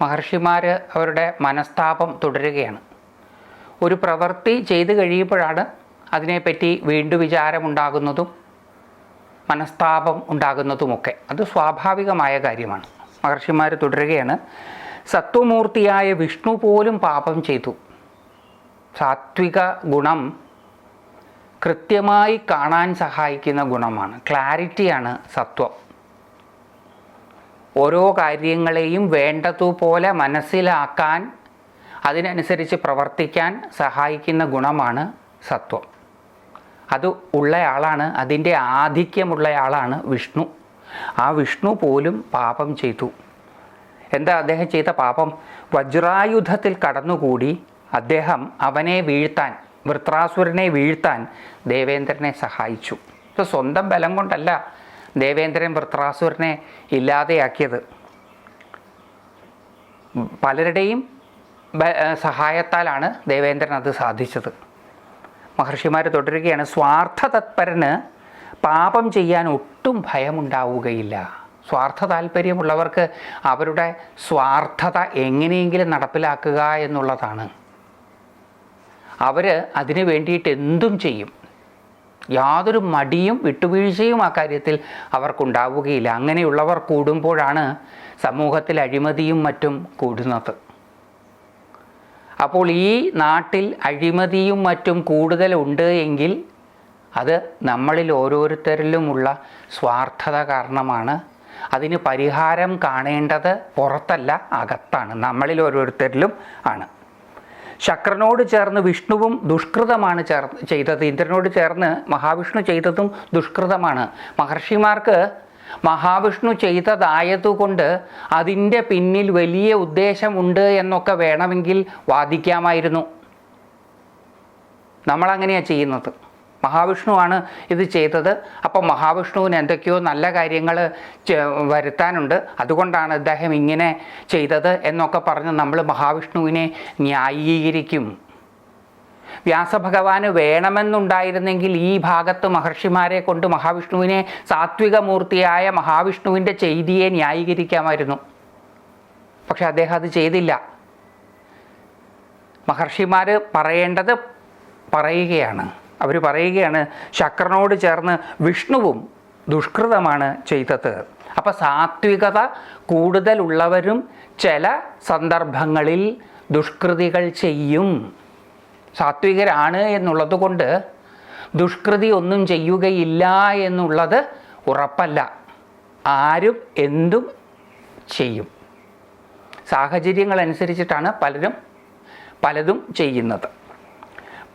മഹർഷിമാർ അവരുടെ മനസ്താപം തുടരുകയാണ്. ഒരു പ്രവൃത്തി ചെയ്തു കഴിയുമ്പോഴാണ് അതിനെപ്പറ്റി വീണ്ടും വിചാരമുണ്ടാകുന്നതും മനസ്താപം ഉണ്ടാകുന്നതുമൊക്കെ. അത് സ്വാഭാവികമായ കാര്യമാണ്. മഹർഷിമാർ തുടരുകയാണ് സത്വമൂർത്തിയായ വിഷ്ണു പോലും പാപം ചെയ്തു. സാത്വിക ഗുണം കൃത്യമായി കാണാൻ സഹായിക്കുന്ന ഗുണമാണ്. ക്ലാരിറ്റിയാണ് സത്വം. ഓരോ കാര്യങ്ങളെയും വേണ്ടതുപോലെ മനസ്സിലാക്കാൻ അതിനനുസരിച്ച് പ്രവർത്തിക്കാൻ സഹായിക്കുന്ന ഗുണമാണ് സത്വം. അത് ഉള്ളയാളാണ് അതിന്റെ ആധിക്യമുള്ളയാളാണ് വിഷ്ണു. ആ വിഷ്ണു പോലും പാപം ചെയ്തു. എന്താ അദ്ദേഹം ചെയ്ത പാപം? വജ്രായുധത്തിൽ കടന്നുകൂടി അദ്ദേഹം അവനെ വീഴ്ത്താൻ വൃത്രാസുരനെ വീഴ്ത്താൻ ദേവേന്ദ്രനെ സഹായിച്ചു. സ്വന്തം ബലം കൊണ്ടല്ല ദേവേന്ദ്രൻ വൃത്രാസുരനെ ഇല്ലാതെയാക്കിയത്. പലരുടെയും സഹായത്താലാണ് ദേവേന്ദ്രൻ അത് സാധിച്ചത്. മഹർഷിമാർ തുടരുകയാണ് സ്വാർത്ഥ തത്പരന് പാപം ചെയ്യാൻ ഒട്ടും ഭയമുണ്ടാവുകയില്ല. സ്വാർത്ഥ താല്പര്യമുള്ളവർക്ക് അവരുടെ സ്വാർത്ഥത എങ്ങനെയെങ്കിലും നടപ്പിലാക്കുക എന്നുള്ളതാണ്. അവർ അതിനു വേണ്ടിയിട്ട് എന്തും ചെയ്യും. യാതൊരു മടിയും വിട്ടുവീഴ്ചയും ആ കാര്യത്തിൽ അവർക്കുണ്ടാവുകയില്ല. അങ്ങനെയുള്ളവർ കൂടുമ്പോഴാണ് സമൂഹത്തിൽ അഴിമതിയും മറ്റും കൂടുന്നത്. അപ്പോൾ ഈ നാട്ടിൽ അഴിമതിയും മറ്റും കൂടുതലുണ്ട് എങ്കിൽ അത് നമ്മളിൽ ഓരോരുത്തരിലുമുള്ള സ്വാർത്ഥത കാരണമാണ്. അതിന് പരിഹാരം കാണേണ്ടത് പുറത്തല്ല അകത്താണ്. നമ്മളിൽ ഓരോരുത്തരിലും ആണ്. ശക്രനോട് ചേർന്ന് വിഷ്ണുവും ദുഷ്കൃതമാണ് ചേർ ചെയ്തത്. ഇന്ദ്രനോട് ചേർന്ന് മഹാവിഷ്ണു ചെയ്തതും ദുഷ്കൃതമാണ്. മഹർഷിമാർക്ക് മഹാവിഷ്ണു ചെയ്തതായതുകൊണ്ട് അതിന്റെ പിന്നിൽ വലിയ ഉദ്ദേശമുണ്ട് എന്നൊക്കെ വേണമെങ്കിൽ വാദിക്കാമായിരുന്നു. നമ്മളങ്ങനെയാണ് ചെയ്യുന്നത്. മഹാവിഷ്ണുവാണ് ഇത് ചെയ്തത്. അപ്പോൾ മഹാവിഷ്ണുവിന് എന്തൊക്കെയോ നല്ല കാര്യങ്ങൾ വരുത്താനുണ്ട്. അതുകൊണ്ടാണ് അദ്ദേഹം ഇങ്ങനെ ചെയ്തത് എന്നൊക്കെ പറഞ്ഞ് നമ്മൾ മഹാവിഷ്ണുവിനെ ന്യായീകരിക്കും. വ്യാസഭഗവാന് വേണമെന്നുണ്ടായിരുന്നെങ്കിൽ ഈ ഭാഗത്ത് മഹർഷിമാരെ കൊണ്ട് മഹാവിഷ്ണുവിനെ സാത്വികമൂർത്തിയായ മഹാവിഷ്ണുവിന്റെ ചെയ്തിയെ ന്യായീകരിക്കാമായിരുന്നു. പക്ഷെ അദ്ദേഹം അത് ചെയ്തില്ല. മഹർഷിമാർ പറയേണ്ടത് പറയുകയാണ്. അവർ പറയുകയാണ് ശക്രനോട് ചേർന്ന് വിഷ്ണുവും ദുഷ്കൃതമാണ് ചെയ്തത്. അപ്പോൾ സാത്വികത കൂടുതലുള്ളവരും ചില സന്ദർഭങ്ങളിൽ ദുഷ്കൃതികൾ ചെയ്യും. സാത്വികരാണ് എന്നുള്ളത് കൊണ്ട് ദുഷ്കൃതി ഒന്നും ചെയ്യുകയില്ല എന്നുള്ളത് ഉറപ്പല്ല. ആരും എന്തും ചെയ്യും. സാഹചര്യങ്ങൾ അനുസരിച്ചിട്ടാണ് പലരും പലതും ചെയ്യുന്നത്.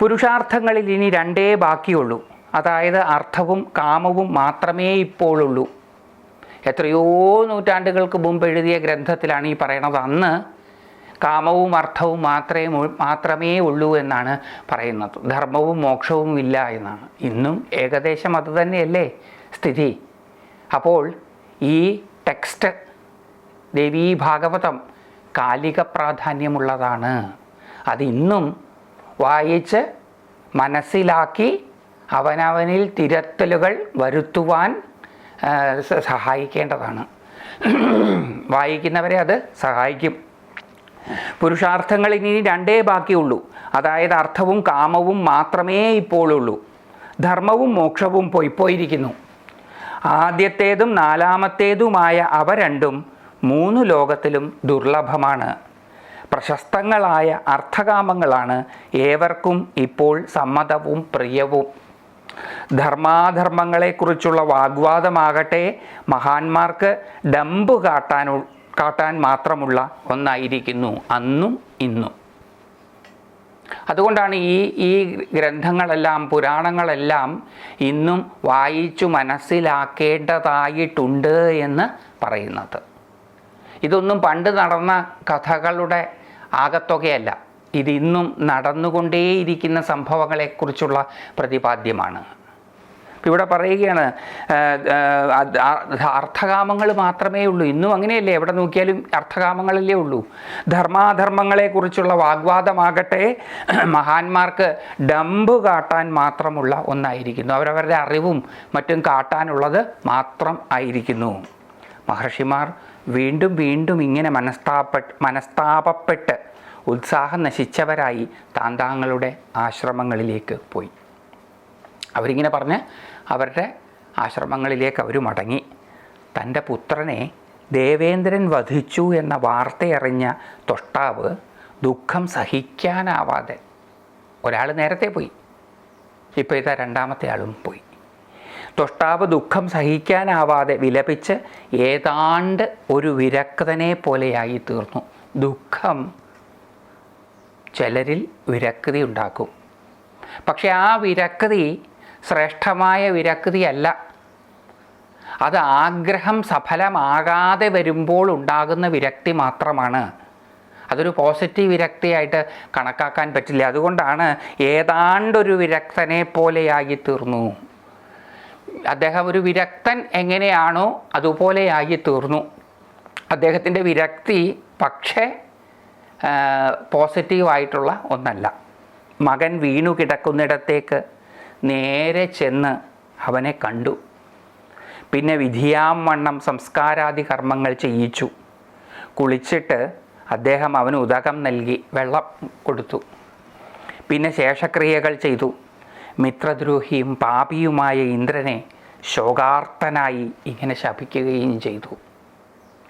പുരുഷാർത്ഥങ്ങളിൽ ഇനി രണ്ടേ ബാക്കിയുള്ളൂ. അതായത് അർത്ഥവും കാമവും മാത്രമേ ഇപ്പോഴുള്ളൂ. എത്രയോ നൂറ്റാണ്ടുകൾക്ക് മുമ്പ് എഴുതിയ ഗ്രന്ഥത്തിലാണ് ഈ പറയണത്. അന്ന് കാമവും അർത്ഥവും മാത്രമേ മാത്രമേ ഉള്ളൂ എന്നാണ് പറയുന്നത്. ധർമ്മവും മോക്ഷവും ഇല്ല എന്നാണ്. ഇന്നും ഏകദേശം അത് തന്നെയല്ലേ സ്ഥിതി. അപ്പോൾ ഈ ടെക്സ്റ്റ് ദേവീ ഭാഗവതം കാലിക പ്രാധാന്യമുള്ളതാണ്. അതിന്നും വായിച്ച് മനസ്സിലാക്കി അവനവനിൽ തിരത്തലുകൾ വരുത്തുവാൻ സഹായിക്കേണ്ടതാണ്. വായിക്കുന്നവരെ അത് സഹായിക്കും. പുരുഷാർത്ഥങ്ങൾ ഇനി രണ്ടേ ബാക്കിയുള്ളൂ. അതായത് അർത്ഥവും കാമവും മാത്രമേ ഇപ്പോഴുള്ളൂ ധർമ്മവും മോക്ഷവും പൊയ്പോയിരിക്കുന്നു ആദ്യത്തേതും നാലാമത്തേതുമായ അവ രണ്ടും മൂന്ന് ലോകത്തിലും ദുർലഭമാണ്. പ്രശസ്തങ്ങളായ അർത്ഥകാമങ്ങളാണ് ഏവർക്കും ഇപ്പോൾ സമ്മതവും പ്രിയവും. ധർമാധർമ്മങ്ങളെക്കുറിച്ചുള്ള വാഗ്വാദമാകട്ടെ മഹാന്മാർക്ക് ഡമ്പ് കാട്ടാനു കാട്ടാൻ മാത്രമുള്ള ഒന്നായിരിക്കുന്നു അന്നും ഇന്നും. അതുകൊണ്ടാണ് ഈ ഈ ഗ്രന്ഥങ്ങളെല്ലാം പുരാണങ്ങളെല്ലാം ഇന്നും വായിച്ചു മനസ്സിലാക്കേണ്ടതായിട്ടുണ്ട് എന്ന് പറയുന്നത്. ഇതൊന്നും പണ്ട് നടന്ന കഥകളുടെ ആകത്തുകയല്ല. ഇത് ഇന്നും നടന്നുകൊണ്ടേയിരിക്കുന്ന സംഭവങ്ങളെക്കുറിച്ചുള്ള പ്രതിപാദ്യമാണ്. ഇവിടെ പറയുകയാണ് അർത്ഥകാമങ്ങൾ മാത്രമേ ഉള്ളൂ. ഇന്നും അങ്ങനെയല്ലേ? എവിടെ നോക്കിയാലും അർത്ഥകാമങ്ങളല്ലേ ഉള്ളൂ. ധർമാധർമ്മങ്ങളെക്കുറിച്ചുള്ള വാഗ്വാദമാകട്ടെ മഹാന്മാർക്ക് ഡമ്പ് കാട്ടാൻ മാത്രമുള്ള ഒന്നായിരിക്കുന്നു. അവരവരുടെ അറിവും മറ്റും കാട്ടാനുള്ളത് മാത്രം ആയിരിക്കുന്നു. മഹർഷിമാർ വീണ്ടും വീണ്ടും ഇങ്ങനെ മനസ്താപ മനസ്താപപ്പെട്ട് ഉത്സാഹം നശിച്ചവരായി താന്താങ്ങളുടെ ആശ്രമങ്ങളിലേക്ക് പോയി. അവരിങ്ങനെ പറഞ്ഞ് അവരുടെ ആശ്രമങ്ങളിലേക്ക് അവർ മടങ്ങി. തന്റെ പുത്രനെ ദേവേന്ദ്രൻ വധിച്ചു എന്ന വാർത്തയറിഞ്ഞ തൊഷ്ടാവ് ദുഃഖം സഹിക്കാനാവാതെ ഒരാൾ നേരത്തെ പോയി. ഇപ്പോൾ ഇതാ രണ്ടാമത്തെ ആളും പോയി. തൊഷ്ടാവ് ദുഃഖം സഹിക്കാനാവാതെ വിലപിച്ച് ഏതാണ്ട് ഒരു വിരക്തനെ പോലെയായി തീർന്നു. ദുഃഖം ചിലരിൽ വിരക്തി ഉണ്ടാക്കും പക്ഷെ ആ വിരക്തി ശ്രേഷ്ഠമായ വിരക്തിയല്ല. അത് ആഗ്രഹം സഫലമാകാതെ വരുമ്പോൾ ഉണ്ടാകുന്ന വിരക്തി മാത്രമാണ്. അതൊരു പോസിറ്റീവ് വിരക്തിയായിട്ട് കണക്കാക്കാൻ പറ്റില്ല. അതുകൊണ്ടാണ് ഏതാണ്ടൊരു വിരക്തനെ പോലെയായി തീർന്നു. അദ്ദേഹം ഒരു വിരക്തൻ എങ്ങനെയാണോ അതുപോലെയായി തീർന്നു അദ്ദേഹത്തിന്റെ വിരക്തി പക്ഷേ പോസിറ്റീവായിട്ടുള്ള ഒന്നല്ല. മകൻ വീണു കിടക്കുന്നിടത്തേക്ക് നേരെ ചെന്ന് അവനെ കണ്ടു. പിന്നെ വിധിയാം വണ്ണം സംസ്കാരാദി കർമ്മങ്ങൾ ചെയ്യിച്ചു. കുളിച്ചിട്ട് അദ്ദേഹം അവന് ഉദകം നൽകി വെള്ളം കൊടുത്തു. പിന്നെ ശേഷക്രിയകൾ ചെയ്തു. മിത്രദ്രോഹിയും പാപിയുമായ ഇന്ദ്രനെ ശോകാർത്തനായി ഇങ്ങനെ ശപിക്കുകയും ചെയ്തു.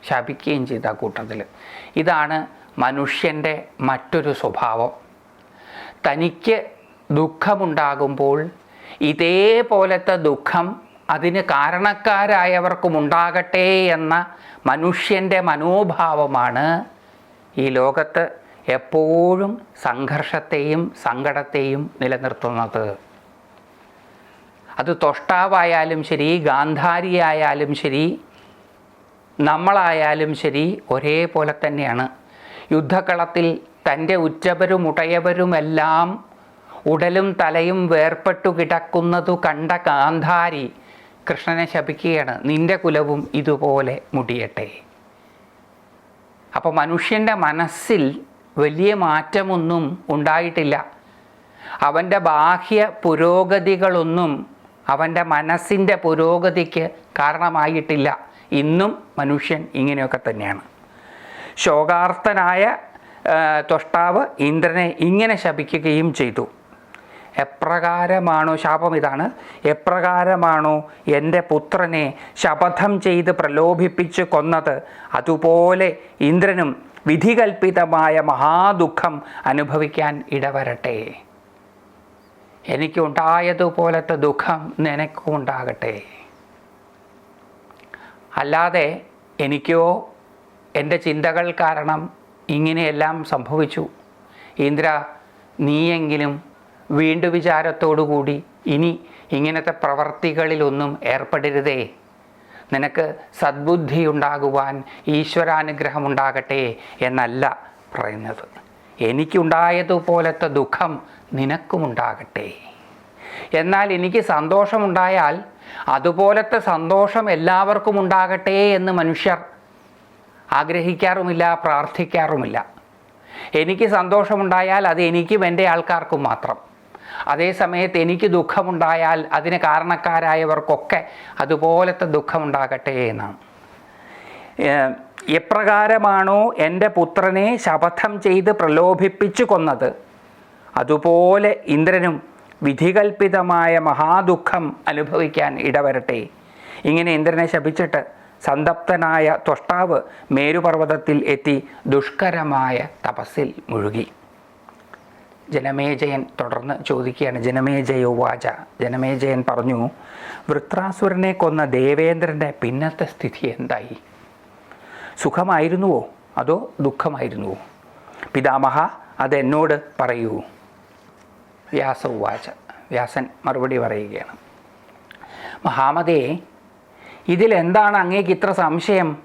ശപിക്കുകയും ചെയ്ത ആ കൂട്ടത്തിൽ ഇതാണ് മനുഷ്യന്റെ മറ്റൊരു സ്വഭാവം. തനിക്ക് ദുഃഖമുണ്ടാകുമ്പോൾ ഇതേപോലത്തെ ദുഃഖം അതിന് കാരണക്കാരായവർക്കും ഉണ്ടാകട്ടെ എന്ന മനുഷ്യന്റെ മനോഭാവമാണ് ഈ ലോകത്ത് എപ്പോഴും സംഘർഷത്തെയും സങ്കടത്തെയും നിലനിർത്തുന്നത്. അത് തൊഷ്ടാവായാലും ശരി ഗാന്ധാരിയായാലും ശരി നമ്മളായാലും ശരി ഒരേപോലെ തന്നെയാണ്. യുദ്ധക്കളത്തിൽ തന്റെ ഉറ്റവരും ഉടയവരുമെല്ലാം ഉടലും തലയും വേർപെട്ടു കിടക്കുന്നതു കണ്ട ഗാന്ധാരി കൃഷ്ണനെ ശപിക്കുകയാണ്. നിന്റെ കുലവും ഇതുപോലെ മുടിയട്ടെ. അപ്പോൾ മനുഷ്യന്റെ മനസ്സിൽ വലിയ മാറ്റമൊന്നും ഉണ്ടായിട്ടില്ല. അവന്റെ ബാഹ്യ പുരോഗതികളൊന്നും അവന്റെ മനസ്സിന്റെ പുരോഗതിക്ക് കാരണമായിട്ടില്ല. ഇന്നും മനുഷ്യൻ ഇങ്ങനെയൊക്കെ തന്നെയാണ്. ശോകാർത്തനായ തൊഷ്ടാവ് ഇന്ദ്രനെ ഇങ്ങനെ ശപിക്കുകയും ചെയ്തു. എപ്രകാരമാണോ ശാപം ഇതാണ്? എപ്രകാരമാണോ എന്റെ പുത്രനെ ശപഥം ചെയ്ത് പ്രലോഭിപ്പിച്ച് കൊന്നത്? അതുപോലെ ഇന്ദ്രനും വിധികൽപ്പിതമായ മഹാദുഃഖം അനുഭവിക്കാൻ ഇടവരട്ടെ. എനിക്കുണ്ടായതുപോലത്തെ ദുഃഖം നിനക്കും ഉണ്ടാകട്ടെ അല്ലാതെ എനിക്കോ എന്റെ ചിന്തകൾ കാരണം ഇങ്ങനെയെല്ലാം സംഭവിച്ചു. ഇന്ദ്ര നീയെങ്കിലും വീണ്ടു വിചാരത്തോടുകൂടി ഇനി ഇങ്ങനത്തെ പ്രവർത്തികളിലൊന്നും ഏർപ്പെടരുതേ. നിനക്ക് സദ്ബുദ്ധി ഉണ്ടാകുവാൻ ഈശ്വരാനുഗ്രഹം ഉണ്ടാകട്ടെ എന്നല്ല പറയുന്നത്. എനിക്കുണ്ടായതുപോലത്തെ ദുഃഖം നിനക്കുമുണ്ടാകട്ടെ. എന്നാൽ എനിക്ക് സന്തോഷമുണ്ടായാൽ അതുപോലത്തെ സന്തോഷം എല്ലാവർക്കും ഉണ്ടാകട്ടെ എന്ന് മനുഷ്യർ ആഗ്രഹിക്കാറുമില്ല പ്രാർത്ഥിക്കാറുമില്ല. എനിക്ക് സന്തോഷമുണ്ടായാൽ അത് എനിക്കും എന്റെ ആൾക്കാർക്കും മാത്രം. അതേ സമയത്ത് എനിക്ക് ദുഃഖമുണ്ടായാൽ അതിന് കാരണക്കാരായവർക്കൊക്കെ അതുപോലത്തെ ദുഃഖമുണ്ടാകട്ടെ എന്നാണ്. എപ്രകാരമാണോ എന്റെ പുത്രനെ ശപഥം ചെയ്ത് പ്രലോഭിപ്പിച്ചു കൊന്നത്? അതുപോലെ ഇന്ദ്രനും വിധികൽപ്പിതമായ മഹാദുഃഖം അനുഭവിക്കാൻ ഇടവരട്ടെ. ഇങ്ങനെ ഇന്ദ്രനെ ശപിച്ചിട്ട് സന്തപ്തനായ ത്വഷ്ടാവ് മേരുപർവതത്തിൽ എത്തി ദുഷ്കരമായ തപസ്സിൽ മുഴുകി. ജനമേജയൻ തുടർന്ന് ചോദിക്കുകയാണ് ജനമേജയോ വാച? ജനമേജയൻ പറഞ്ഞു വൃത്രാസുരനെ കൊന്ന ദേവേന്ദ്രന്റെ പിന്നത്തെ സ്ഥിതി എന്തായി? സുഖമായിരുന്നുവോ? അതോ ദുഃഖമായിരുന്നുവോ? പിതാമഹ അതെന്നോട് പറയൂ. വ്യാസ ഉവാച. വ്യാസൻ മറുപടി പറയുകയാണ്. മഹാമതേ ഇതിലെന്താണ് അങ്ങേക്ക് ഇത്ര സംശയം?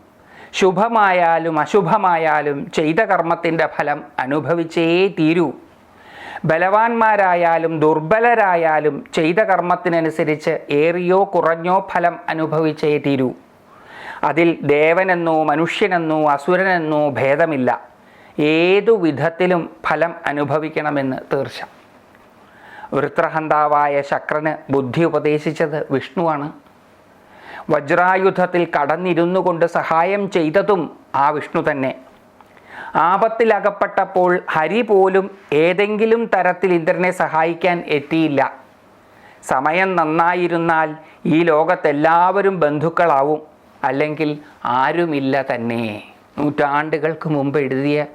ശുഭമായാലും അശുഭമായാലും ചെയ്ത കർമ്മത്തിന്റെ ഫലം അനുഭവിച്ചേ തീരൂ. ബലവാന്മാരായാലും ദുർബലരായാലും ചെയ്ത കർമ്മത്തിനനുസരിച്ച് ഏറിയോ കുറഞ്ഞോ ഫലം അനുഭവിച്ചേ തീരൂ. അതിൽ ദേവനെന്നോ മനുഷ്യനെന്നോ അസുരനെന്നോ ഭേദമില്ല. ഏതു വിധത്തിലും ഫലം അനുഭവിക്കണമെന്ന് തീർച്ച. വൃത്രഹന്താവായ ശക്രന് ബുദ്ധി ഉപദേശിച്ചത് വിഷ്ണുവാണ്. വജ്രായുധത്തിൽ കടന്നിരുന്നു കൊണ്ട് സഹായം ചെയ്തതും ആ വിഷ്ണു തന്നെ. ആപത്തിലകപ്പെട്ടപ്പോൾ ഹരി പോലും ഏതെങ്കിലും തരത്തിൽ ഇന്ദ്രനെ സഹായിക്കാൻ എത്തിയില്ല. സമയം നന്നായിരുന്നാൽ ഈ ലോകത്തെല്ലാവരും ബന്ധുക്കളാവും അല്ലെങ്കിൽ ആരുമില്ല തന്നെ. നൂറ്റാണ്ടുകൾക്ക് മുമ്പ് എഴുതിയ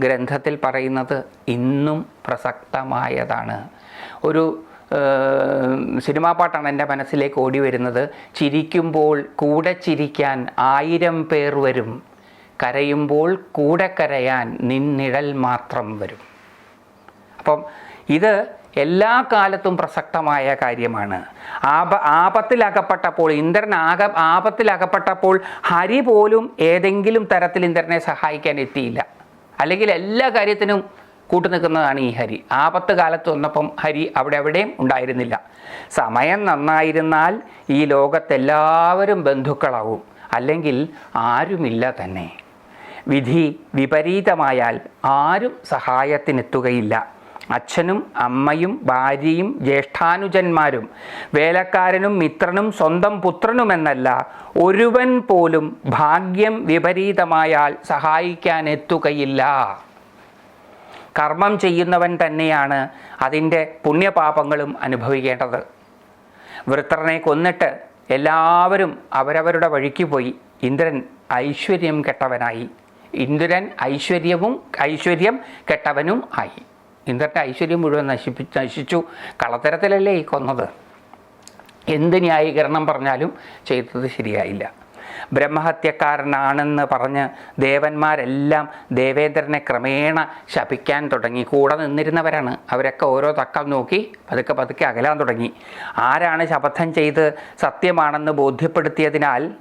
ഗ്രന്ഥത്തിൽ പറയുന്നത് ഇന്നും പ്രസക്തമായതാണ്. ഒരു സിനിമാ പാട്ടാണ് എന്റെ മനസ്സിലേക്ക് ഓടി വരുന്നത്. ചിരിക്കുമ്പോൾ കൂടെ ചിരിക്കാൻ ആയിരം പേർ വരും. കരയുമ്പോൾ കൂടെ കരയാൻ നിന്നിഴൽ മാത്രം വരും. അപ്പം ഇത് എല്ലാ കാലത്തും പ്രസക്തമായ കാര്യമാണ്. ആപ ആപത്തിലകപ്പെട്ടപ്പോൾ ഇന്ദ്രൻ ആക ആപത്തിലകപ്പെട്ടപ്പോൾ ഹരി പോലും ഏതെങ്കിലും തരത്തിൽ ഇന്ദ്രനെ സഹായിക്കാൻ എത്തിയില്ല. അല്ലെങ്കിൽ എല്ലാ കാര്യത്തിനും കൂട്ടുനിൽക്കുന്നതാണ് ഈ ഹരി. ആപത്ത് കാലത്ത് വന്നപ്പം ഹരി അവിടെ എവിടെയും ഉണ്ടായിരുന്നില്ല. സമയം നന്നായിരുന്നാൽ ഈ ലോകത്തെല്ലാവരും ബന്ധുക്കളാവും. അല്ലെങ്കിൽ ആരുമില്ല തന്നെ. വിധി വിപരീതമായാൽ ആരും സഹായത്തിനെത്തുകയില്ല. അച്ഛനും അമ്മയും ഭാര്യയും ജ്യേഷ്ഠാനുജന്മാരും വേലക്കാരനും മിത്രനും സ്വന്തം പുത്രനുമെന്നല്ല ഒരുവൻ പോലും ഭാഗ്യം വിപരീതമായാൽ സഹായിക്കാനെത്തുകയില്ല. കർമ്മം ചെയ്യുന്നവൻ തന്നെയാണ് അതിന്റെ പുണ്യപാപങ്ങളും അനുഭവിക്കേണ്ടത്. വൃത്രനെ കൊന്നിട്ട് എല്ലാവരും അവരവരുടെ വഴിക്ക് പോയി. ഇന്ദ്രൻ ഐശ്വര്യം കെട്ടവനായി. ഇന്ദ്രൻ ഐശ്വര്യവും ഐശ്വര്യം കെട്ടവനും ആയി. ഇന്ദ്രന്റെ ഐശ്വര്യം മുഴുവൻ നശിപ്പി നശിച്ചു. കളത്തരത്തിലല്ലേ ഈ കൊന്നത്? എന്ത് ന്യായീകരണം പറഞ്ഞാലും ചെയ്തത് ശരിയായില്ല. ബ്രഹ്മഹത്യക്കാരനാണെന്ന് പറഞ്ഞ് ദേവന്മാരെല്ലാം ദേവേന്ദ്രനെ ക്രമേണ ശപിക്കാൻ തുടങ്ങി. കൂടെ നിന്നിരുന്നവരാണ്. അവരൊക്കെ ഓരോ തക്കം നോക്കി പതുക്കെ പതുക്കെ അകലാൻ തുടങ്ങി. ആരാണ് ശപഥം ചെയ്ത് സത്യമാണെന്ന് ബോധ്യപ്പെടുത്തിയതിനാൽ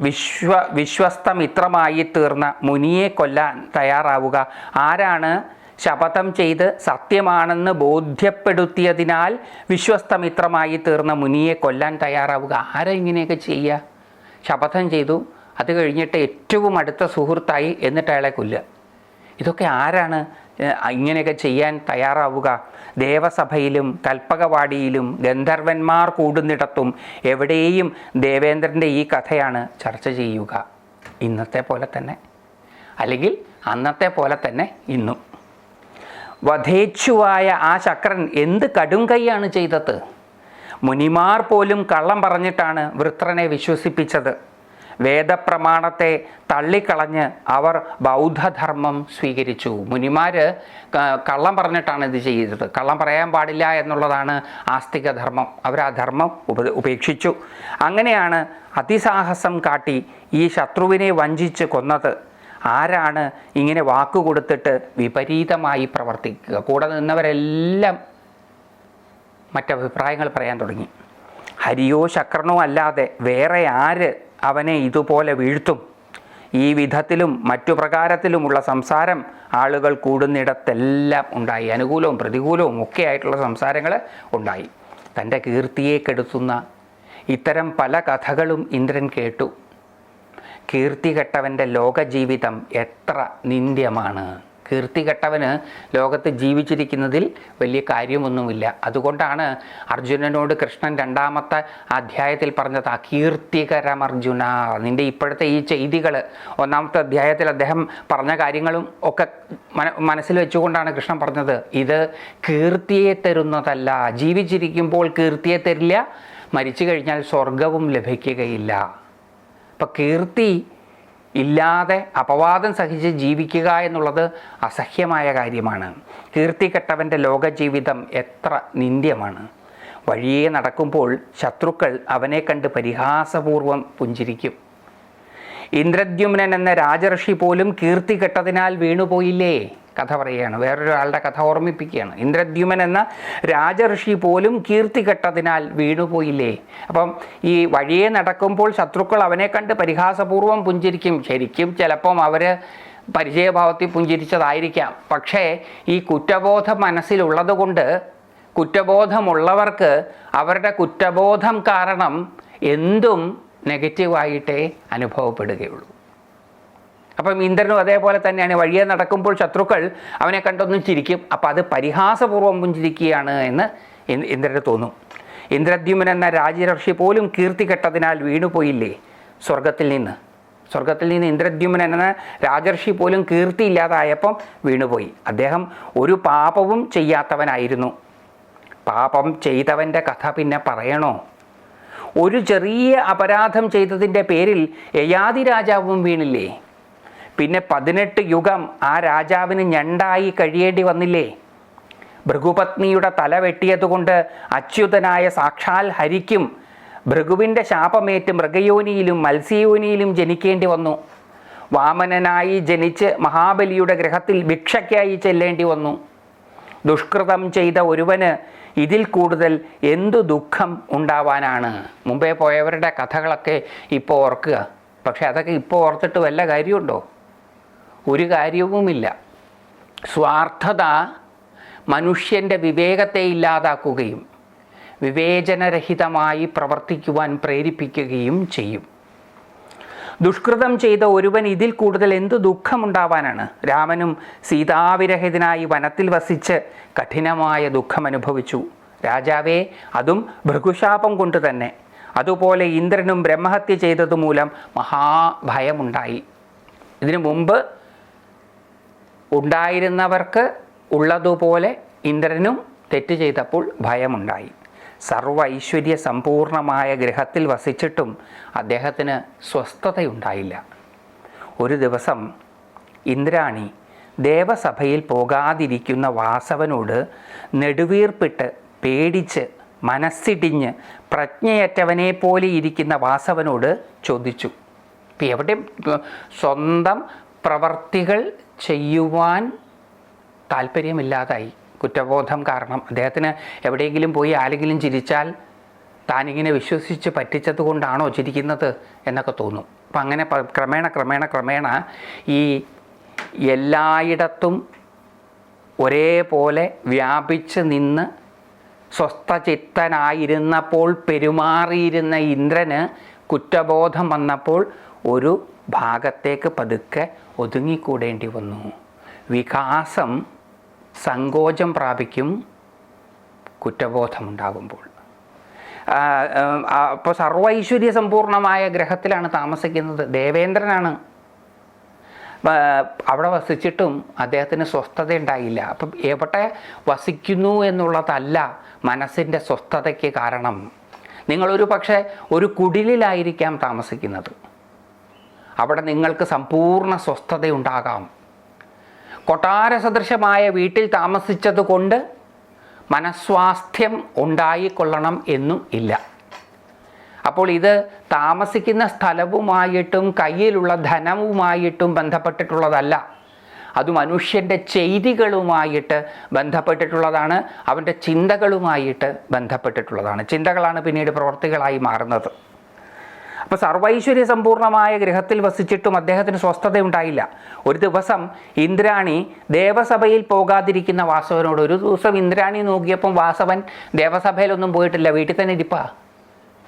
വിശ്വ വിശ്വസ്തം ഇത്രമായി തീർന്ന മുനിയെ കൊല്ലാൻ തയ്യാറാവുക. ആരാണ് ശപഥം ചെയ്ത് സത്യമാണെന്ന് ബോധ്യപ്പെടുത്തിയതിനാൽ വിശ്വസ്തമിത്രമായി തീർന്ന മുനിയെ കൊല്ലാൻ തയ്യാറാവുക. ആരെ ഇങ്ങനെയൊക്കെ ചെയ്യുക? ശപഥം ചെയ്തു. അത് കഴിഞ്ഞിട്ട് ഏറ്റവും അടുത്ത സുഹൃത്തായി എന്നിട്ട് അയാളെ കൊല്ലുക. ഇതൊക്കെ ആരാണ് ഇങ്ങനെയൊക്കെ ചെയ്യാൻ തയ്യാറാവുക? ദേവസഭയിലും കൽപ്പകവാടിയിലും ഗന്ധർവന്മാർ കൂടുന്നിടത്തും എവിടെയും ദേവേന്ദ്രന്റെ ഈ കഥയാണ് ചർച്ച ചെയ്യുക. ഇന്നത്തെ പോലെ തന്നെ. അല്ലെങ്കിൽ അന്നത്തെ പോലെ തന്നെ ഇന്നും. വധേച്ഛുവായ ആ ചക്രൻ എന്ത് കടും കൈയാണ് ചെയ്തത്? മുനിമാർ പോലും കള്ളം പറഞ്ഞിട്ടാണ് വൃത്രനെ വിശ്വസിപ്പിച്ചത്. വേദപ്രമാണത്തെ തള്ളിക്കളഞ്ഞ് അവർ ബൗദ്ധധർമ്മം സ്വീകരിച്ചു. മുനിമാർ കള്ളം പറഞ്ഞിട്ടാണ് ഇത് ചെയ്തത്. കള്ളം പറയാൻ പാടില്ല എന്നുള്ളതാണ് ആസ്തിക ധർമ്മം അവർ ആ ധർമ്മം ഉപ ഉപേക്ഷിച്ചു. അങ്ങനെയാണ് അതിസാഹസം കാട്ടി ഈ ശത്രുവിനെ വഞ്ചിച്ച് കൊന്നത്. ആരാണ് ഇങ്ങനെ വാക്കു കൊടുത്തിട്ട് വിപരീതമായി പ്രവർത്തിക്കുക? കൂടെ നിന്നവരെല്ലാം മറ്റഭിപ്രായങ്ങൾ പറയാൻ തുടങ്ങി. ഹരിയോ ശക്രനോ അല്ലാതെ വേറെ ആര് അവനെ ഇതുപോലെ വീഴ്ത്തും? ഈ വിധത്തിലും മറ്റു പ്രകാരത്തിലുമുള്ള സംസാരം ആളുകൾ കൂടുന്നിടത്തെല്ലാം ഉണ്ടായി. അനുകൂലവും പ്രതികൂലവും ഒക്കെ ആയിട്ടുള്ള സംസാരങ്ങൾ ഉണ്ടായി. തന്റെ കീർത്തിയെ കെടുത്തുന്ന ഇത്തരം പല കഥകളും ഇന്ദ്രൻ കേട്ടു. കീർത്തി കെട്ടവന്റെ ലോകജീവിതം എത്ര നിന്ദ്യമാണ്. കീർത്തി കെട്ടവന് ലോകത്ത് ജീവിച്ചിരിക്കുന്നതിൽ വലിയ കാര്യമൊന്നുമില്ല. അതുകൊണ്ടാണ് അർജുനനോട് കൃഷ്ണൻ രണ്ടാമത്തെ അധ്യായത്തിൽ പറഞ്ഞത് അകീർത്തികരം അർജുന നിന്റെ ഇപ്പോഴത്തെ ഈ ചെയ്തികൾ ഒന്നാമത്തെ അധ്യായത്തിൽ അദ്ദേഹം പറഞ്ഞ കാര്യങ്ങളും ഒക്കെ മന മനസ്സിൽ വെച്ചുകൊണ്ടാണ് കൃഷ്ണൻ പറഞ്ഞത് ഇത് കീർത്തിയെ തരുന്നതല്ല. ജീവിച്ചിരിക്കുമ്പോൾ കീർത്തിയെ തരില്ല മരിച്ചു കഴിഞ്ഞാൽ സ്വർഗവും ലഭിക്കുകയില്ല. അപ്പം കീർത്തി ഇല്ലാതെ അപവാദം സഹിച്ച് ജീവിക്കുക എന്നുള്ളത് അസഹ്യമായ കാര്യമാണ്. കീർത്തി കെട്ടവന്റെ ലോകജീവിതം എത്ര നിന്ദ്യമാണ്. വഴിയെ നടക്കുമ്പോൾ ശത്രുക്കൾ അവനെ കണ്ട് പരിഹാസപൂർവം പുഞ്ചിരിക്കും. ഇന്ദ്രദ്യുമ്നൻ എന്ന രാജർഷി പോലും കീർത്തി കെട്ടതിനാൽ വീണുപോയില്ലേ? കഥ പറയുകയാണ്. വേറൊരാളുടെ കഥ ഓർമ്മിപ്പിക്കുകയാണ്. ഇന്ദ്രദ്യുമൻ എന്ന രാജർഷി പോലും കീർത്തി കെട്ടതിനാൽ വീണുപോയില്ലേ? അപ്പം ഈ വഴിയെ നടക്കുമ്പോൾ ശത്രുക്കൾ അവനെ കണ്ട് പരിഹാസപൂർവം പുഞ്ചിരിക്കും. ശരിക്കും ചിലപ്പം അവർ പരിചയഭാവത്തിൽ പുഞ്ചിരിച്ചതായിരിക്കാം. പക്ഷേ ഈ കുറ്റബോധ മനസ്സിലുള്ളതുകൊണ്ട് കുറ്റബോധമുള്ളവർക്ക് അവരുടെ കുറ്റബോധം കാരണം എന്തും നെഗറ്റീവായിട്ടേ അനുഭവപ്പെടുകയുള്ളൂ. അപ്പം ഇന്ദ്രനും അതേപോലെ തന്നെയാണ്. വഴിയെ നടക്കുമ്പോൾ ശത്രുക്കൾ അവനെ കണ്ടൊന്നും ചിരിക്കും. അപ്പം അത് പരിഹാസപൂർവം പുഞ്ചിരിക്കുകയാണ് എന്ന് ഇന്ദ്- ഇന്ദ്രന് തോന്നും. ഇന്ദ്രദ്യുമൻ എന്ന രാജർഷി പോലും കീർത്തി കെട്ടതിനാൽ വീണുപോയില്ലേ സ്വർഗത്തിൽ നിന്ന്? സ്വർഗത്തിൽ നിന്ന് ഇന്ദ്രദ്യുമൻ എന്ന രാജർഷി പോലും കീർത്തി ഇല്ലാതായപ്പം വീണുപോയി. അദ്ദേഹം ഒരു പാപവും ചെയ്യാത്തവനായിരുന്നു. പാപം ചെയ്തവന്റെ കഥ പിന്നെ പറയണോ? ഒരു ചെറിയ അപരാധം ചെയ്തതിന്റെ പേരിൽ യയാതി രാജാവും വീണില്ലേ? പിന്നെ പതിനെട്ട് യുഗം ആ രാജാവിന് ഞണ്ടായി കഴിയേണ്ടി വന്നില്ലേ? ഭൃഗുപത്നിയുടെ തല വെട്ടിയതുകൊണ്ട് അച്യുതനായ സാക്ഷാൽ ഹരിക്കും ഭൃഗുവിന്റെ ശാപമേറ്റ് മൃഗയോനിയിലും മത്സ്യയോനിയിലും ജനിക്കേണ്ടി വന്നു. വാമനനായി ജനിച്ച് മഹാബലിയുടെ ഗ്രഹത്തിൽ ഭിക്ഷയ്ക്കായി ചെല്ലേണ്ടി വന്നു. ദുഷ്കൃതം ചെയ്ത ഒരുവന് ഇതിൽ കൂടുതൽ എന്തു ദുഃഖം ഉണ്ടാവാനാണ്? മുമ്പേ പോയവരുടെ കഥകളൊക്കെ ഇപ്പോൾ ഓർക്കുക. പക്ഷെ അതൊക്കെ ഇപ്പോൾ ഓർത്തിട്ട് വല്ല കാര്യമുണ്ടോ? ഒരു കാര്യവുമില്ല. സ്വാർത്ഥത മനുഷ്യന്റെ വിവേകത്തെ ഇല്ലാതാക്കുകയും വിവേചനരഹിതമായി പ്രവർത്തിക്കുവാൻ പ്രേരിപ്പിക്കുകയും ചെയ്യും. ദുഷ്കൃതം ചെയ്ത ഒരുവൻ ഇതിൽ കൂടുതൽ എന്തു ദുഃഖമുണ്ടാവാനാണ്? രാമനും സീതാവിരഹിതനായി വനത്തിൽ വസിച്ച് കഠിനമായ ദുഃഖം അനുഭവിച്ചു രാജാവേ അതും ഭൃഗുശാപം കൊണ്ട് തന്നെ. അതുപോലെ ഇന്ദ്രനും ബ്രഹ്മഹത്യ ചെയ്തതുമൂലം മഹാഭയമുണ്ടായി. ഇതിനു മുമ്പ് ഉണ്ടായിരുന്നവർക്ക് ഉള്ളതുപോലെ ഇന്ദ്രനും തെറ്റ് ചെയ്തപ്പോൾ ഭയമുണ്ടായി. സർവ ഐശ്വര്യ സമ്പൂർണമായ ഗ്രഹത്തിൽ വസിച്ചിട്ടും അദ്ദേഹത്തിന് സ്വസ്ഥതയുണ്ടായില്ല. ഒരു ദിവസം ഇന്ദ്രാണി ദേവസഭയിൽ പോകാതിരിക്കുന്ന വാസവനോട് നെടുവീർപ്പിട്ട് പേടിച്ച് മനസ്സിടിഞ്ഞ് പ്രജ്ഞയറ്റവനെ പോലെ ഇരിക്കുന്ന വാസവനോട് ചോദിച്ചു എവിടെ സ്വന്തം പ്രവർത്തികൾ ചെയ്യുവാൻ താല്പര്യമില്ലാതായി. കുറ്റബോധം കാരണം. അദ്ദേഹത്തിന് എവിടെയെങ്കിലും പോയി ആരെങ്കിലും ചിരിച്ചാൽ താനിങ്ങനെ വിശ്വസിച്ച് പറ്റിച്ചത് കൊണ്ടാണോ ചിരിക്കുന്നത് എന്നൊക്കെ തോന്നും. അപ്പം അങ്ങനെ ക്രമേണ ക്രമേണ ക്രമേണ ഈ എല്ലായിടത്തും ഒരേപോലെ വ്യാപിച്ച് നിന്ന് സ്വസ്ഥചിത്തനായിരുന്നപ്പോൾ പെരുമാറിയിരുന്ന ഇന്ദ്രന് കുറ്റബോധം വന്നപ്പോൾ ഒരു ഭാഗത്തേക്ക് പതുക്കെ ഒതുങ്ങിക്കൂടേണ്ടി വന്നു വികാസം സങ്കോചം പ്രാപിക്കും കുറ്റബോധമുണ്ടാകുമ്പോൾ. അപ്പോൾ സർവൈശ്വര്യ സമ്പൂർണമായ ഗ്രഹത്തിലാണ് താമസിക്കുന്നത് ദേവേന്ദ്രനാണ്. അവിടെ വസിച്ചിട്ടും അദ്ദേഹത്തിന് സ്വസ്ഥത ഉണ്ടായില്ല അപ്പം എവിടെ വസിക്കുന്നു എന്നുള്ളതല്ല മനസ്സിന്റെ സ്വസ്ഥതയ്ക്ക് കാരണം. നിങ്ങളൊരു പക്ഷേ ഒരു കുടിലിലായിരിക്കാം താമസിക്കുന്നത്. അവിടെ നിങ്ങൾക്ക് സമ്പൂർണ സ്വസ്ഥതയുണ്ടാകാം. കൊട്ടാര സദൃശമായ വീട്ടിൽ താമസിച്ചതുകൊണ്ട് മനസ്വാസ്ഥ്യം ഉണ്ടായിക്കൊള്ളണം എന്നും ഇല്ല. അപ്പോൾ ഇത് താമസിക്കുന്ന സ്ഥലവുമായിട്ടും കയ്യിലുള്ള ധനവുമായിട്ടും ബന്ധപ്പെട്ടിട്ടുള്ളതല്ല. അത് മനുഷ്യന്റെ ചെയ്തികളുമായിട്ട് ബന്ധപ്പെട്ടിട്ടുള്ളതാണ് അവന്റെ ചിന്തകളുമായിട്ട് ബന്ധപ്പെട്ടിട്ടുള്ളതാണ്. ചിന്തകളാണ് പിന്നീട് പ്രവൃത്തികളായി മാറുന്നത്. അപ്പോൾ സർവൈശ്വര്യ സമ്പൂർണമായ ഗൃഹത്തിൽ വസിച്ചിട്ടും അദ്ദേഹത്തിന് സ്വസ്ഥതയുണ്ടായില്ല. ഒരു ദിവസം ഇന്ദ്രാണി ദേവസഭയിൽ പോകാതിരിക്കുന്ന വാസവനോട് ഒരു ദിവസം ഇന്ദ്രാണി നോക്കിയപ്പം വാസവൻ ദേവസഭയിലൊന്നും പോയിട്ടില്ല വീട്ടിൽ തന്നെ ഇരിപ്പാ.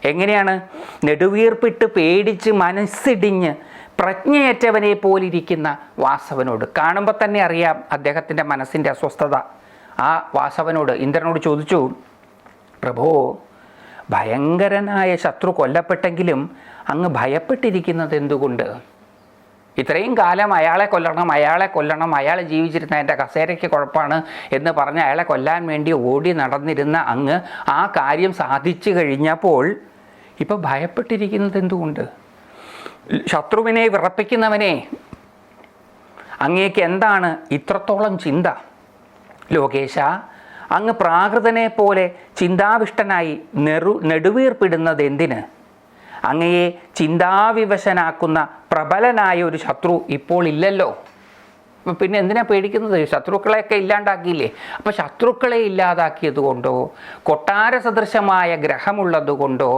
എങ്ങനെയാണ്? നെടുവീർപ്പിട്ട് പേടിച്ച് മനസ്സിടിഞ്ഞ് പ്രജ്ഞയേറ്റവനെ പോലിരിക്കുന്ന വാസവനോട്. കാണുമ്പോൾ തന്നെ അറിയാം അദ്ദേഹത്തിന്റെ മനസ്സിന്റെ അസ്വസ്ഥത. ആ വാസവനോട് ഇന്ദ്രനോട് ചോദിച്ചു പ്രഭോ ഭയങ്കരനായ ശത്രു കൊല്ലപ്പെട്ടെങ്കിലും അങ്ങ് ഭയപ്പെട്ടിരിക്കുന്നത് എന്തുകൊണ്ട്? ഇത്രയും കാലം അയാളെ കൊല്ലണം അയാളെ കൊല്ലണം അയാൾ ജീവിച്ചിരുന്ന എന്റെ കസേരയ്ക്ക് കുഴപ്പമാണ് എന്ന് പറഞ്ഞ് അയാളെ കൊല്ലാൻ വേണ്ടി ഓടി നടന്നിരുന്ന അങ്ങ് ആ കാര്യം സാധിച്ചു കഴിഞ്ഞപ്പോൾ ഇപ്പം ഭയപ്പെട്ടിരിക്കുന്നത് എന്തുകൊണ്ട്? ശത്രുവിനെ വിറപ്പിക്കുന്നവനെ അങ്ങേക്ക് എന്താണ് ഇത്രത്തോളം ചിന്ത? ലോകേശ അങ്ങ് പ്രാകൃതനെ പോലെ ചിന്താവിഷ്ടനായി നെറു നെടുവീർപ്പിടുന്നത് എന്തിന് അങ്ങയെ ചിന്താവിവശനാക്കുന്ന പ്രബലനായ ഒരു ശത്രു ഇപ്പോൾ ഇല്ലല്ലോ. പിന്നെ എന്തിനാ പേടിക്കുന്നത്? ശത്രുക്കളെയൊക്കെ ഇല്ലാണ്ടാക്കിയില്ലേ? അപ്പോൾ ശത്രുക്കളെ ഇല്ലാതാക്കിയത് കൊണ്ടോ കൊട്ടാര സദൃശമായ ഗ്രഹമുള്ളത് കൊണ്ടോ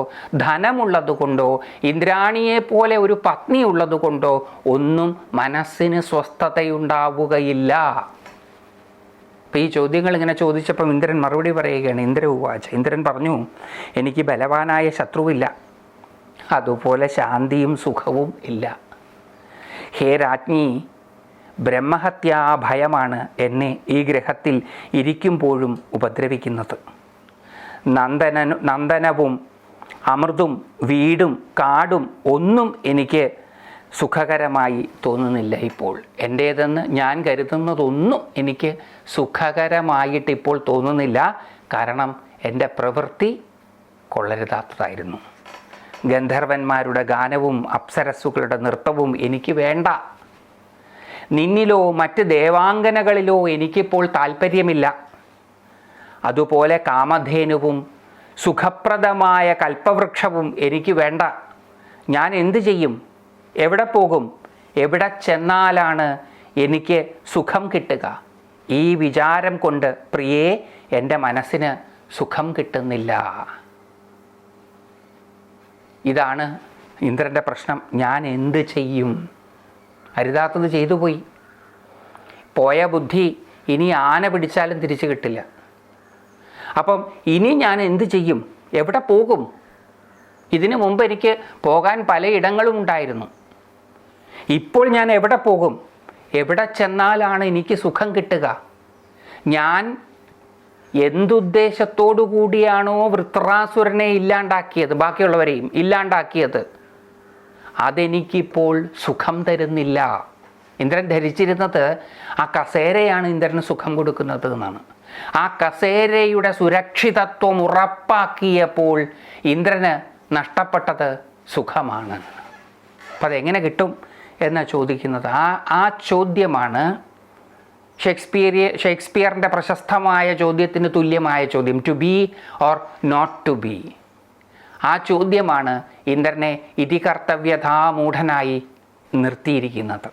ധനമുള്ളത് കൊണ്ടോ ഇന്ദ്രാണിയെ പോലെ ഒരു പത്നി ഉള്ളത് കൊണ്ടോ ഒന്നും മനസ്സിന് സ്വസ്ഥതയുണ്ടാവുകയില്ല. അപ്പോൾ ഈ ചോദ്യങ്ങൾ ഇങ്ങനെ ചോദിച്ചപ്പം ഇന്ദ്രൻ മറുപടി പറയുകയാണ് ഇന്ദ്ര ഉവാച ഇന്ദ്രൻ പറഞ്ഞു എനിക്ക് ബലവാനായ ശത്രുവില്ല അതുപോലെ ശാന്തിയും സുഖവും ഇല്ല. ഹേ രാജ്ഞി ബ്രഹ്മഹത്യാ ഭയമാണ് എന്നെ ഈ ഗ്രഹത്തിൽ ഇരിക്കുമ്പോഴും ഉപദ്രവിക്കുന്നത്. നന്ദന നന്ദനവും അമൃതും വീടും കാടും ഒന്നും എനിക്ക് സുഖകരമായി തോന്നുന്നില്ല ഇപ്പോൾ. എന്റേതെന്ന് ഞാൻ കരുതുന്നതൊന്നും എനിക്ക് സുഖകരമായിട്ട് ഇപ്പോൾ തോന്നുന്നില്ല. കാരണം എന്റെ പ്രവൃത്തി കൊള്ളരുതാത്തതായിരുന്നു. ഗന്ധർവന്മാരുടെ ഗാനവും അപ്സരസ്സുകളുടെ നൃത്തവും എനിക്ക് വേണ്ട. നിന്നിലോ മറ്റ് ദേവാംഗനകളിലോ എനിക്കിപ്പോൾ താല്പര്യമില്ല അതുപോലെ കാമധേനുവും സുഖപ്രദമായ കൽപ്പവൃക്ഷവും എനിക്ക് വേണ്ട. ഞാൻ എന്തു ചെയ്യും? എവിടെ പോകും? എവിടെ ചെന്നാലാണ് എനിക്ക് സുഖം കിട്ടുക? ഈ വിചാരം കൊണ്ട് പ്രിയേ എന്റെ മനസ്സിന് സുഖം കിട്ടുന്നില്ല. ഇതാണ് ഇന്ദ്രന്റെ പ്രശ്നം. ഞാൻ എന്ത് ചെയ്യും? അരുതാത്തത് ചെയ്തു പോയി. പോയ ബുദ്ധി ഇനി ആന പിടിച്ചാലും തിരിച്ചു കിട്ടില്ല. അപ്പം ഇനി ഞാൻ എന്ത് ചെയ്യും? എവിടെ പോകും? ഇതിനു മുമ്പ് എനിക്ക് പോകാൻ പലയിടങ്ങളും ഉണ്ടായിരുന്നു. ഇപ്പോൾ ഞാൻ എവിടെ പോകും? എവിടെ ചെന്നാലാണ് എനിക്ക് സുഖം കിട്ടുക? ഞാൻ എന്തുദ്ദേശത്തോടു കൂടിയാണോ വൃത്രാസുരനെ ഇല്ലാണ്ടാക്കിയത് ബാക്കിയുള്ളവരെയും ഇല്ലാണ്ടാക്കിയത്? അതെനിക്കിപ്പോൾ സുഖം തരുന്നില്ല. ഇന്ദ്രൻ ധരിച്ചിരുന്നത് ആ കസേരയാണ് ഇന്ദ്രന് സുഖം കൊടുക്കുന്നത് എന്നാണ്. ആ കസേരയുടെ സുരക്ഷിതത്വം ഉറപ്പാക്കിയപ്പോൾ ഇന്ദ്രന് നഷ്ടപ്പെട്ടത് സുഖമാണ്. അപ്പം അതെങ്ങനെ കിട്ടും? എന്ന് ചോദിക്കുന്നത്? ആ ആ ചോദ്യമാണ് ഷേക്സ്പിയറിയ ഷേക്സ്പിയറിന്റെ പ്രശസ്തമായ ചോദ്യത്തിന് തുല്യമായ ചോദ്യം to be or not to be ആ ചോദ്യമാണ് ഇന്ദ്രനെ ഇതികർത്തവ്യഥാമൂഢനായി നിർത്തിയിരിക്കുന്നത്.